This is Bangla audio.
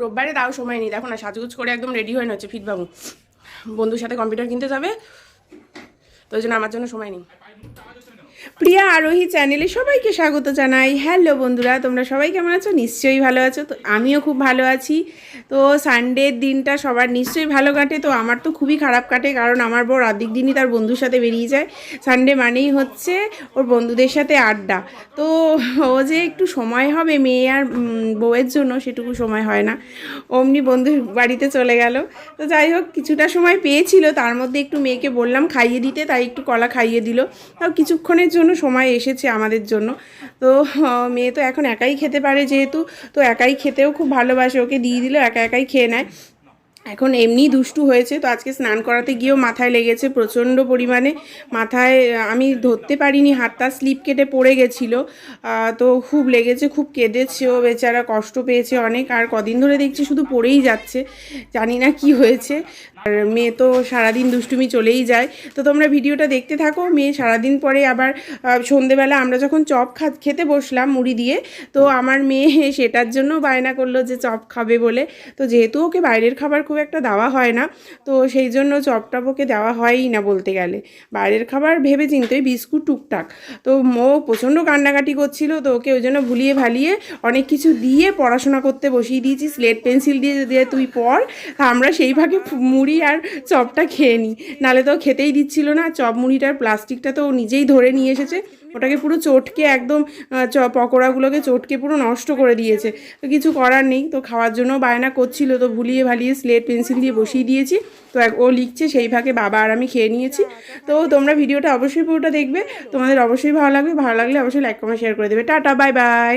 রোববারে তাও সময় নেই। দেখো না, সাজগুজ করে একদম রেডি হয়ে নিচ্ছে ফিটবাবু। বন্ধুর সাথে কম্পিউটার কিনতে যাবে, তো ওই জন্য আমার জন্য সময় নেই। প্রিয়া আরোহী চ্যানেলে সবাইকে স্বাগত জানাই। হ্যালো বন্ধুরা, তোমরা সবাই কেমন আছো? নিশ্চয়ই ভালো আছো। তো আমিও খুব ভালো আছি। তো সানডের দিনটা সবার নিশ্চয়ই ভালো কাটে। তো আমার তো খুবই খারাপ কাটে, কারণ আমার বর অর্ধেক দিনই তার বন্ধুর সাথে বেরিয়ে যায়। সানডে মানেই হচ্ছে ওর বন্ধুদের সাথে আড্ডা। তো ও যে একটু সময় হবে মেয়ে আর বউয়ের জন্য, সেটুকু সময় হয় না। অমনি বন্ধুর বাড়িতে চলে গেল। তো যাই হোক, কিছুটা সময় পেয়েছিল। তার মধ্যে একটু মেয়েকে বললাম খাইয়ে দিতে, তাই একটু কলা খাইয়ে দিল। তাও কিছুক্ষণের জন্য সময় এসেছে আমাদের জন্য। তো মেয়ে তো এখন একাই খেতে পারে যেহেতু, তো একাই খেতেও খুব ভালোবাসে। ওকে দিয়ে দিলেও একা একাই খেয়ে নেয়। এখন এমনি দুষ্টু হয়েছে, তো আজকে স্নান করাতে গিয়েও মাথায় লেগেছে প্রচণ্ড পরিমাণে। মাথায়, আমি ধরতে পারিনি, হাতটা স্লিপ কেটে পড়ে গেছিল। তো খুব লেগেছে, খুব কেঁদেছে ও বেচারা, কষ্ট পেয়েছে অনেক। আর কদিন ধরে দেখছি শুধু পড়েই যাচ্ছে। জানি না কি হয়েছে। আর মেয়ে তো সারাদিন দুষ্টুমি চলেই যায়। তো তোমরা ভিডিওটা দেখতে থাকো, মেয়ে সারাদিন পরে আবার সন্ধেবেলা আমরা যখন চপ খা, খেতে বসলাম মুড়ি দিয়ে, তো আমার মেয়ে সেটার জন্য বায়না করল যে চপ খাবে বলে। তো যেহেতু ওকে বাইরের খাবার খুব একটা দেওয়া হয় না, তো সেই জন্য চপটপ ওকে দেওয়া হয়ই না বলতে গেলে। বাইরের খাবার ভেবে চিনতে বিস্কুট টুকটাক। তো মো প্রচণ্ড কান্নাকাটি করছিল, তো ওকে ওই জন্য ভুলিয়ে ভালিয়ে অনেক কিছু দিয়ে পড়াশোনা করতে বসিয়ে দিয়েছি। স্লেট পেন্সিল দিয়ে দিয়ে তুই পড় আমরা সেই ভাগে মুড়ি আর চপটা খেয়ে নিই। নালে তো খেতেই দিচ্ছিল না, চপ মুড়িটার প্লাস্টিকটা তো নিজেই ধরে নিয়ে এসেছে। ওটাকে পুরো চটকে একদম চ, পকোড়াগুলোকে চটকে পুরো নষ্ট করে দিয়েছে। তো কিছু করার নেই, তো খাওয়ার জন্য বায়না করছিল, তো ভুলিয়ে ভালিয়ে স্লেট পেন্সিল দিয়ে বসিয়ে দিয়েছি। তো ও লিখছে, সেই ভাগে বাবা আর আমি খেয়ে নিয়েছি। তো তোমরা ভিডিওটা অবশ্যই পুরোটা দেখবে। তোমাদের অবশ্যই ভালো লাগবে, ভালো লাগলে অবশ্যই লাইক কমেন্ট শেয়ার করে দেবে। Tata bye bye